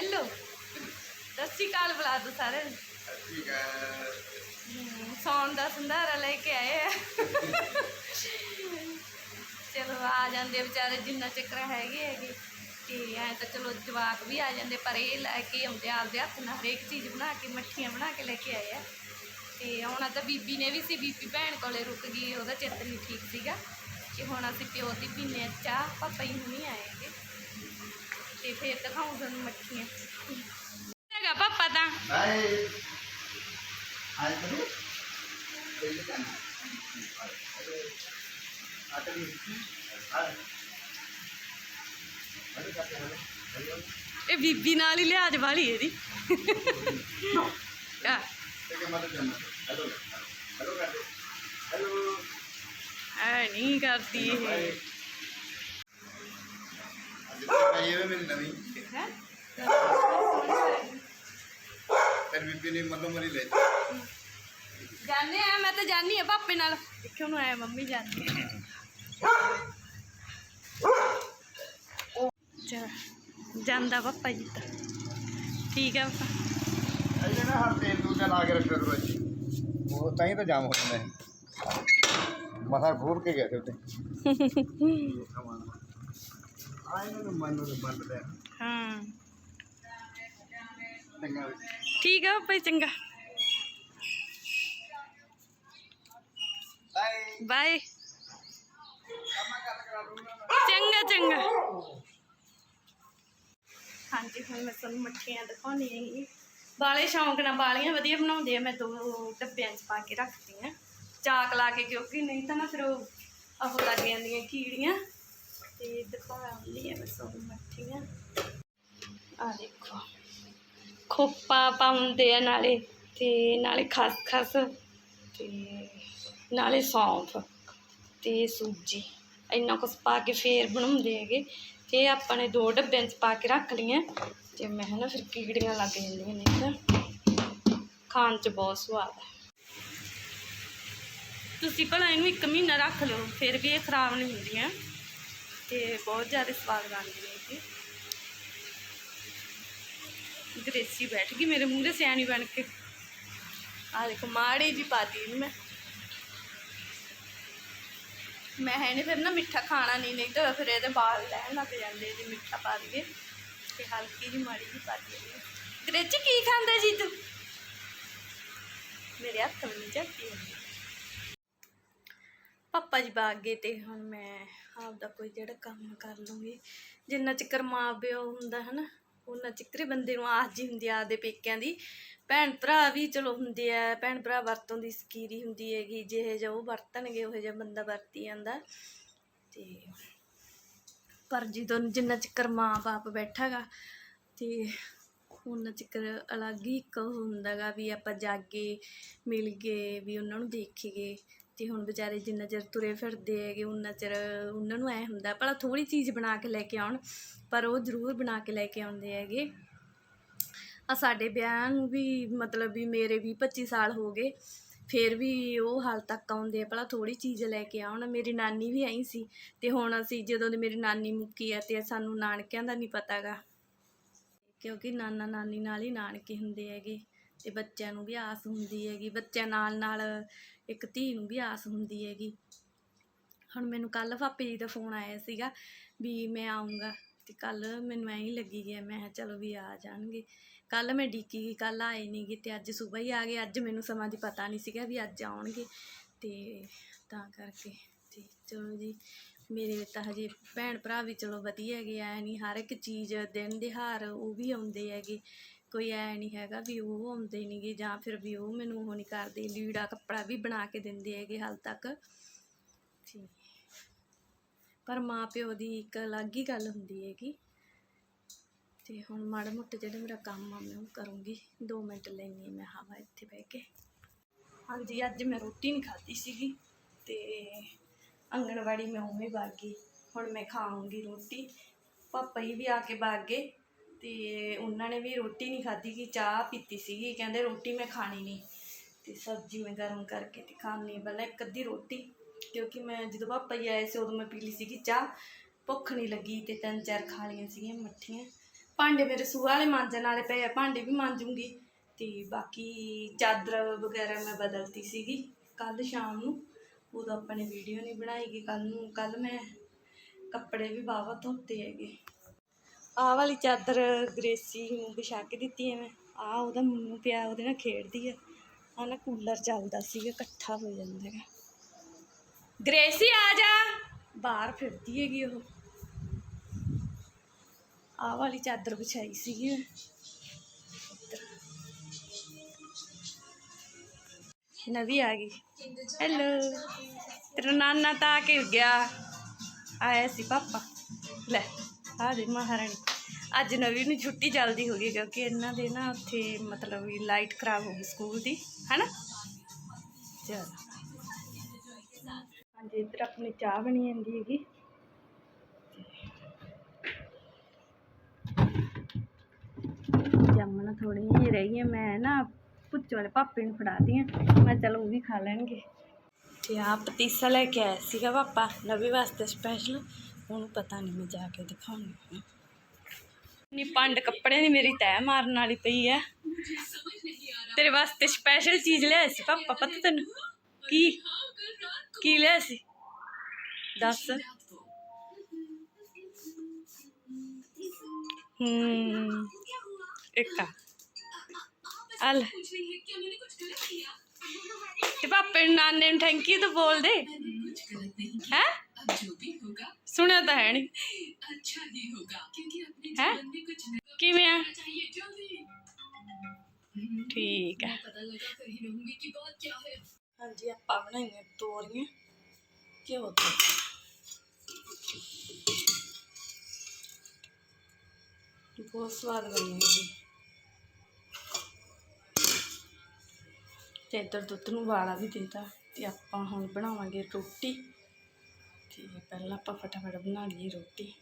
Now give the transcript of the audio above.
Hello ਸਤਿ ਸ਼੍ਰੀ ਅਕਾਲ ਬੁਲਾ ਦੋ ਸਾਰੇ ਠੀਕ ਹੈ ਹਮ, ਸੌਣ ਦਾ ਸੰਧਾਰਾ ਲੈ ਕੇ ਆਏ ਆ। ਚਲੋ ਆ ਜਾਂਦੇ ਵਿਚਾਰੇ ਜਿੰਨਾ ਚੱਕਰ ਹੈਗੇ ਹੈਗੇ। ਤੇ ਐ ਤਾਂ ਚਲੋ ਜਵਾਕ ਵੀ ਆ ਜਾਂਦੇ ਪਰ ਇਹ ਲੈ ਕੇ ਆਉਂਦੇ ਆ ਆਪਦੇ ਹੱਥ ਨਾਲ ਹਰੇਕ ਚੀਜ਼ ਬਣਾ ਕੇ ਮੱਠੀਆਂ ਬਣਾ ਕੇ ਲੈ ਕੇ ਆਏ ਆ। ਤੇ ਹੁਣ ਤਾਂ ਬੀਬੀ ਨੇ ਵੀ ਸੀ ਬੀਬੀ ਭੈਣ ਕੋਲੇ ਰੁਕ ਗਈ ਉਹਦਾ ਚਿੱਤ ਨਹੀਂ ਠੀਕ ਸੀਗਾ। ਕਿ ਹੁਣ ਅਸੀਂ ਪਿਓ ਦੀ ਪੀਨੇ ਚਾਹ ਪਾਪਾ ਹੀ ਹੁਣੀ ਆਏਗੇ ਤੇ ਫੇਰ ਦਿਖਾਉਂ ਤੁਹਾਨੂੰ ਮੱਠੀਆਂ। ਹੈਗਾ ਪਾਪਾ ਤਾਂ। ਇਹ ਬੀਬੀ ਨਾਲ ਹੀ ਲਿਆਜ ਵਾਲੀ ਇਹਦੀ। ਆ ਹੈਲੋ ਐ ਨਹੀਂ ਕਰਦੀ ਇਹ ਅੱਜ ਤਾਂ ਇਹ ਮੇਰੀ ਨਵੀਂ ਹੈਂ? ਫਿਰ ਬੀਬੀ ਨੇ ਮੱਲੋ ਮਰੀ ਲੈ ਜਾਣੇ ਆ ਮੈਂ ਤਾਂ ਜਾਣੀ ਆ ਪਾਪੇ ਨਾਲ ਦੇਖਿਓ ਨੂੰ ਆਇਆ ਮੰਮੀ ਜਾਂਦੀ ਚਲ ਜਾਂਦਾ ਪਾਪਾ ਜੀ ਤਾਂ ਠੀਕ ਆ ਪਾਪਾ ਇਹਨੇ ਨਾ ਹਰ ਤੇਲ ਦੂਜਾ ਲਾ ਕੇ ਰੱਖਿਆ ਕਰੋ ਜੀ ਉਹ ਤਾਂ ਹੀ ਤਾਂ ਜਾਮ ਹੋ ਜਾਂਦਾ ਹੈ ਮਸਾ ਖੋਲ ਕੇ ਗਏ ਤੇ ਉੱਤੇ ਆਏ ਨੂੰ ਮਨ ਨੂੰ ਬੰਦ ਲੈ ਹਾਂ ਚੰਗਾ ਵੀ। ਠੀਕ ਆ ਪਾਪਾ ਜੀ, ਚੰਗਾ ਬਾਏ ਬਾਏ ਕੰਮਾਂ ਗੱਲ ਕਰਾ ਦੂੰਗਾ ਚੰਗਾ ਚੰਗਾ ਹਾਂਜੀ ਹੁਣ ਮੈਂ ਤੁਹਾਨੂੰ ਮੱਠੀਆਂ ਦਿਖਾਉਣੀ ਹੈਗੀ ਬਾਲੇ ਸ਼ੌਂਕ ਨਾਲ ਬਾਲੀਆਂ ਵਧੀਆ ਬਣਾਉਂਦੇ ਆ ਮੈਂ ਦੋ ਡੱਬਿਆਂ 'ਚ ਪਾ ਕੇ ਰੱਖਦੀ ਆ ਚਾਕ ਲਾ ਕੇ ਕਿਉਂਕਿ ਨਹੀਂ ਤਾਂ ਨਾ ਫਿਰ ਉਹ ਉਹ ਲੱਗ ਜਾਂਦੀਆਂ ਕੀੜੀਆਂ ਤੇ ਦਿਖਾਉਂਦੀ ਆ ਮੈਂ ਤੁਹਾਨੂੰ ਮੱਠੀਆਂ ਆ। ਦੇਖੋ, ਖੋਪਾ ਪਾਉਂਦੇ ਆ ਨਾਲੇ, ਤੇ ਨਾਲੇ ਖਸਖਸ, ਤੇ ਨਾਲੇ ਸੌਂਫ, ਤੇ ਸੂਜੀ। ਇੰਨਾ ਕੁਛ ਪਾ ਕੇ ਫੇਰ ਬਣਾਉਂਦੇ ਹੈਗੇ, ਤੇ ਇਹ ਆਪਾਂ ਨੇ ਦੋ ਡੱਬਿਆਂ 'ਚ ਪਾ ਕੇ ਰੱਖ ਲਈਆਂ। ਤੇ ਮੈਂ ਨਾ ਫਿਰ ਕੀੜੀਆਂ ਲੱਗ ਜਾਂਦੀਆਂ ਨੇ ਤਾਂ ਖਾਣ 'ਚ ਬਹੁਤ ਸਵਾਦ ਹੈ ਤੁਸੀਂ ਭਲਾ ਇਹਨੂੰ ਇੱਕ ਮਹੀਨਾ ਰੱਖ ਲਓ, ਫਿਰ ਵੀ ਇਹ ਖਰਾਬ ਨਹੀਂ ਹੁੰਦੀਆਂ। ਤੇ ਬਹੁਤ ਜ਼ਿਆਦਾ ਸਵਾਦ ਬਣਦੀਆਂ ਇਹ ਗ੍ਰੇਸੀ ਬੈਠ ਗਈ ਮੇਰੇ ਮੂੰਹ ਦੇ ਸਿਆਣੀ ਬਣ ਕੇ ਆ ਦੇਖੋ ਮਾੜੀ ਜੀ ਪਾਤੀ ਇਹਨੂੰ ਮੈਂ ਮੈਂ ਹੈ ਨਹੀਂ ਫਿਰ ਨਾ ਮਿੱਠਾ ਖਾਣਾ ਨਹੀਂ ਨਹੀਂ ਤਾਂ ਫਿਰ ਇਹਦੇ ਵਾਲ ਲੈਣ ਲੱਗ ਜਾਂਦੇ ਜੇ ਮਿੱਠਾ ਪਾ ਦਈਏ ਤੇ ਹਲਕੀ ਜਿਹੀ ਮਾੜੀ ਜਿਹੀ ਪਾ ਦਈਏ ਗ੍ਰੇਚੀ ਕੀ ਖਾਂਦਾ ਜੀ ਤੂੰ ਮੇਰੇ ਹੱਥ ਨਹੀਂ ਚੱਕੀ ਹੁੰਦੀ ਪਾਪਾ ਜੀ ਬਾਗ ਗਏ ਤੇ ਹੁਣ ਮੈਂ ਆਪਦਾ ਕੋਈ ਜਿਹੜਾ ਕੰਮ ਕਰ ਲੂੰਗੀ। ਜਿੰਨਾ ਚਿਕਰ ਮਾਂ ਪਿਓ ਹੁੰਦਾ ਹੈ ਨਾ ਉਹਨਾਂ ਚਿਕਰੇ ਬੰਦੇ ਨੂੰ ਆਸ ਜੀ ਹੁੰਦੀ ਆ ਆਪਦੇ ਪੇਕਿਆਂ ਦੀ। ਭੈਣ ਭਰਾ ਵੀ ਚਲੋ ਹੁੰਦੇ ਆ, ਭੈਣ ਭਰਾ ਵਰਤੋਂ ਦੀ ਸਕੀਰੀ ਹੁੰਦੀ ਹੈਗੀ, ਜਿਹੇ ਜਿਹਾ ਉਹ ਵਰਤਣਗੇ, ਉਹ ਜਿਹਾ ਬੰਦਾ ਵਰਤੀ ਜਾਂਦਾ। ਤੇ ਪਰ ਜਦੋਂ ਜਿੰਨਾ ਚਿਕਰ ਮਾਂ ਬਾਪ ਬੈਠਾਗਾ, ਤੇ ਉਹਨਾਂ ਚਿਕਰ ਅਲੱਗ ਹੀ ਇੱਕ ਉਹ ਹੁੰਦਾਗਾ ਵੀ ਆਪਾਂ ਜਾਗੇ, ਮਿਲ ਗਏ, ਵੀ ਉਹਨਾਂ ਨੂੰ ਦੇਖੀਏ। ਤੇ ਹੁਣ ਵਿਚਾਰੇ ਜਿੰਨਾ ਚਿਰ ਤੁਰੇ ਫਿਰਦੇ ਹੈਗੇ ਉਹਨਾਂ ਚਿਰ ਉਹਨਾਂ ਨੂੰ ਐ ਹੁੰਦਾ, ਭਲਾ ਥੋੜੀ ਚੀਜ਼ ਬਣਾ ਕੇ ਲੈ ਕੇ ਆਉਣ, ਪਰ ਉਹ ਜ਼ਰੂਰ ਬਣਾ ਕੇ ਲੈ ਕੇ ਆਉਂਦੇ ਹੈਗੇ। ਆ ਸਾਡੇ ਵਿਆਹ ਨੂੰ ਵੀ ਮਤਲਬ ਵੀ ਮੇਰੇ ਵੀ 25 ਸਾਲ ਹੋ ਗਏ, ਫਿਰ ਵੀ ਉਹ ਹਾਲ ਤੱਕ ਆਉਂਦੇ ਆ, ਭਲਾ ਥੋੜੀ ਚੀਜ਼ ਲੈ ਕੇ ਆਉਣ। ਮੇਰੀ ਨਾਨੀ ਵੀ ਆਈ ਸੀ, ਤੇ ਹੁਣ ਅਸੀਂ ਜਦੋਂ ਦੀ ਮੇਰੀ ਨਾਨੀ ਮੁੱਕੀ ਆ ਤੇ ਸਾਨੂੰ ਨਾਨਕਿਆਂ ਦਾ ਨਹੀਂ ਪਤਾਗਾ, ਕਿਉਂਕਿ ਨਾਨਾ ਨਾਨੀ ਨਾਲ ਹੀ ਨਾਨਕੇ ਹੁੰਦੇ ਹੈਗੇ। ਤੇ ਬੱਚਿਆਂ ਨੂੰ ਵੀ ਆਸ ਹੁੰਦੀ ਹੈਗੀ, ਬੱਚਿਆਂ ਨਾਲ ਨਾਲ ਇੱਕ ਧੀ ਨੂੰ ਵੀ ਆਸ ਹੁੰਦੀ ਹੈਗੀ। ਹੁਣ ਮੈਨੂੰ ਕੱਲ ਪਾਪੇ ਜੀ ਦਾ ਫੋਨ ਆਇਆ ਸੀਗਾ ਵੀ ਮੈਂ ਆਉਂਗਾ ਤੇ ਕੱਲ ਮੈਨੂੰ ਐਂ ਹੀ ਲੱਗੀ ਗਿਆ, ਮੈਂ ਕਿਹਾ ਚਲੋ ਵੀ ਆ ਜਾਣਗੇ। ਕੱਲ ਮੈਂ ਡੀਕੀ ਗਈ ਕੱਲ ਆਏ ਨਹੀਂ ਗੇ ਤੇ ਅੱਜ ਸਵੇਰ ਹੀ ਆ ਗਏ ਅੱਜ ਮੈਨੂੰ ਸਮਾਂ ਦੀ ਪਤਾ ਨਹੀਂ ਸੀਗਾ ਵੀ ਅੱਜ ਆਉਣਗੇ ਤੇ ਤਾਂ ਕਰਕੇ ਤੇ ਚਲੋ ਜੀ, ਮੇਰੇ ਤਾਂ ਹਜੇ ਭੈਣ ਭਰਾ ਵੀ ਚਲੋ ਵਧੀਆ ਹੈਗੇ, ਐ ਨਹੀਂ ਹਰ ਇੱਕ ਚੀਜ਼ ਦਿਨ ਦਿਹਾੜ ਉਹ ਵੀ ਆਉਂਦੇ ਹੈਗੇ। ਕੋਈ ਐ ਨਹੀਂ ਹੈਗਾ ਵੀ ਉਹ ਆਉਂਦੇ ਨਹੀਂਗੇ ਜਾਂ ਫਿਰ ਵੀ ਉਹ ਮੈਨੂੰ ਉਹ ਨਹੀਂ ਕਰਦੇ, ਲੀੜਾ ਕੱਪੜਾ ਵੀ ਬਣਾ ਕੇ ਦਿੰਦੇ ਹੈਗੇ ਹਾਲ ਤੱਕ। ਠੀਕ। ਪਰ ਮਾਂ ਪਿਓ ਦੀ ਇੱਕ ਅਲੱਗ ਹੀ ਗੱਲ ਹੁੰਦੀ ਹੈਗੀ। ਤੇ ਹੁਣ ਮਾੜਾ ਮੋਟਾ ਜਿਹੜਾ ਮੇਰਾ ਕੰਮ ਆ, ਮੈਂ ਉਹ ਕਰੂੰਗੀ। 2 ਮਿੰਟ ਲੈਣੀ ਮੈਂ ਹਵਾ ਇੱਥੇ ਬਹਿ ਕੇ। ਹਾਂਜੀ, ਅੱਜ ਮੈਂ ਰੋਟੀ ਨਹੀਂ ਖਾਧੀ ਸੀਗੀ ਤੇ ਆਂਗਣਵਾੜੀ ਮੈਂ ਉਵੇਂ ਵਗ ਗਈ। ਹੁਣ ਮੈਂ ਖਾਉਂਗੀ ਰੋਟੀ। ਪਾਪਾ ਜੀ ਵੀ ਆ ਕੇ ਵਗ ਗਏ। ਤੇ ਉਹਨਾਂ ਨੇ ਵੀ ਰੋਟੀ ਨਹੀਂ ਖਾਧੀ ਕਿ ਚਾਹ ਪੀਤੀ ਸੀਗੀ, ਕਹਿੰਦੇ ਰੋਟੀ ਮੈਂ ਖਾਣੀ ਨਹੀਂ। ਤੇ ਸਬਜ਼ੀ ਮੈਂ ਗਰਮ ਕਰਕੇ ਤੇ ਖਾਣੀ ਪਹਿਲਾਂ ਇੱਕ ਅੱਧੀ ਰੋਟੀ, ਕਿਉਂਕਿ ਮੈਂ ਜਦੋਂ ਪਾਪਾ ਜੀ ਆਏ ਸੀ ਉਦੋਂ ਮੈਂ ਪੀ ਲਈ ਸੀਗੀ ਚਾਹ। ਭੁੱਖ ਨਹੀਂ ਲੱਗੀ ਤੇ ਤਿੰਨ ਚਾਰ ਖਾ ਲਈਆਂ ਸੀਗੀਆਂ ਮੱਠੀਆਂ। ਭਾਂਡੇ ਮੇਰੇ ਸੂਹ ਵਾਲੇ ਮਾਂਜਣ ਵਾਲੇ ਪਏ ਆ, ਭਾਂਡੇ ਵੀ ਮਾਂਜੂੰਗੀ। ਤੇ ਬਾਕੀ ਚਾਦਰ ਵਗੈਰਾ ਮੈਂ ਬਦਲਤੀ ਸੀਗੀ ਕੱਲ ਸ਼ਾਮ ਨੂੰ। ਉਦੋਂ ਆਪਾਂ ਨੇ ਵੀਡੀਓ ਨਹੀਂ ਬਣਾਈ ਬਣਾਈਗੀ ਕੱਲ ਨੂੰ ਕੱਲ ਮੈਂ ਕੱਪੜੇ ਵੀ ਬਾਵਾ ਧੋਤੇ ਹੈਗੇ। ਆਹ ਵਾਲੀ ਚਾਦਰ ਗ੍ਰੇਸੀ ਨੂੰ ਵਿਛਾ ਕੇ ਦਿੱਤੀ ਐ ਮੈਂ। ਆਹ ਉਹਦਾ ਮੂੰਹ ਪਿਆ, ਉਹਦੇ ਨਾਲ ਖੇਡਦੀ ਆ ਆਹ ਨਾ ਕੂਲਰ ਚੱਲਦਾ ਸੀਗਾ, ਇਕੱਠਾ ਹੋ ਜਾਂਦਾ ਹੈਗਾ। ਗ੍ਰੇਸੀ ਆ ਜਾ। ਬਾਹਰ ਫਿਰਦੀ ਹੈਗੀ ਉਹ। ਆਹ ਵਾਲੀ ਚਾਦਰ ਵਿਛਾਈ ਸੀਗੀ ਮੈਂ। ਇੱਧਰ। ਆ ਗਈ। ਹੈਲੋ ਤੇਰਾ ਨਾਨਾ ਤਾਂ ਆ ਕੇ ਗਿਆ। ਆਇਆ ਸੀ ਪਾਪਾ। ਲੈ, ਆ ਦੇ ਮਹਾਰਾਣੀ। ਅੱਜ ਨਵੀਂ ਨੂੰ ਛੁੱਟੀ ਜਲਦੀ ਹੋ ਗਈ ਕਿਉਂਕਿ ਇਹਨਾਂ ਦੇ ਨਾ ਉੱਥੇ ਮਤਲਬ ਵੀ ਲਾਈਟ ਖਰਾਬ ਹੋ ਗਈ ਸਕੂਲ ਦੀ ਹੈਨਾ? ਚਲ। ਹਾਂਜੀ ਇੱਧਰ ਆਪਣੀ ਚਾਹ ਬਣੀ ਜਾਂਦੀ ਹੈਗੀ। ਜਾਮਣਾ ਥੋੜੀ ਜਿਹੀ ਰਹਿ ਗਈ ਮੈਂ ਨਾ ਪੁੱਛ ਵਾਲੇ ਪਾਪੇ ਨੂੰ ਫੜਾਤੀ ਆ। ਮੈਂ ਚਲ ਉਹ ਵੀ ਖਾ ਲੈਣਗੇ। ਤੇ ਆ ਪਤੀਸਾ ਲੈ ਕੇ ਆਇਆ ਸੀਗਾ ਪਾਪਾ ਨਵੀਂ ਵਾਸਤੇ ਸਪੈਸ਼ਲ ਉਹਨੂੰ ਪਤਾ ਨਹੀਂ ਮੈਂ ਜਾ ਕੇ ਦਿਖਾਉਂਗੀ ਨੀ ਪੰਡ ਕੱਪੜਿਆਂ ਦੀ ਮੇਰੀ ਤੈਅ ਮਾਰਨ ਵਾਲੀ ਪਈ ਆ ਤੇਰੇ ਵਾਸਤੇ ਸਪੈਸ਼ਲ ਚੀਜ਼ ਲਿਆਇਆ ਸੀ ਪਾਪਾ ਪਤਾ ਤੈਨੂੰ? ਕੀ? ਕੀ ਲਿਆਇਆ ਸੀ? ਦੱਸ। ਹੂੰ ਇੱਕ ਆ। ਆ ਲੈ। ਤੇ ਪਾਪੇ ਨੂੰ ਨਾਨੇ ਨੂੰ ਥੈਂਕ ਯੂ ਤਾਂ ਬੋਲ ਦੇ। ਹੈ? ਸੁਣਿਆ ਤਾਂ ਹੈ ਨਹੀਂ ਹੈ? ਕਿਵੇਂ ਆ? ਠੀਕ ਹੈ ਹਾਂਜੀ, ਆਪਾਂ ਬਣਾਈਆਂ ਤੋਰੀਆਂ। ਘਿਓ ਤੋਂ। ਬਹੁਤ ਸਵਾਦ ਬਣੀ ਜੀ। ਤੇ ਇੱਧਰ ਦੁੱਧ ਨੂੰ ਵਾਲਾ ਵੀ ਦਿੱਤਾ। ਤੇ ਆਪਾਂ ਹੁਣ ਬਣਾਵਾਂਗੇ ਰੋਟੀ। ਤੇ ਪਹਿਲਾਂ ਆਪਾਂ ਫਟਾਫਟ ਬਣਾ ਲਈਏ ਰੋਟੀ।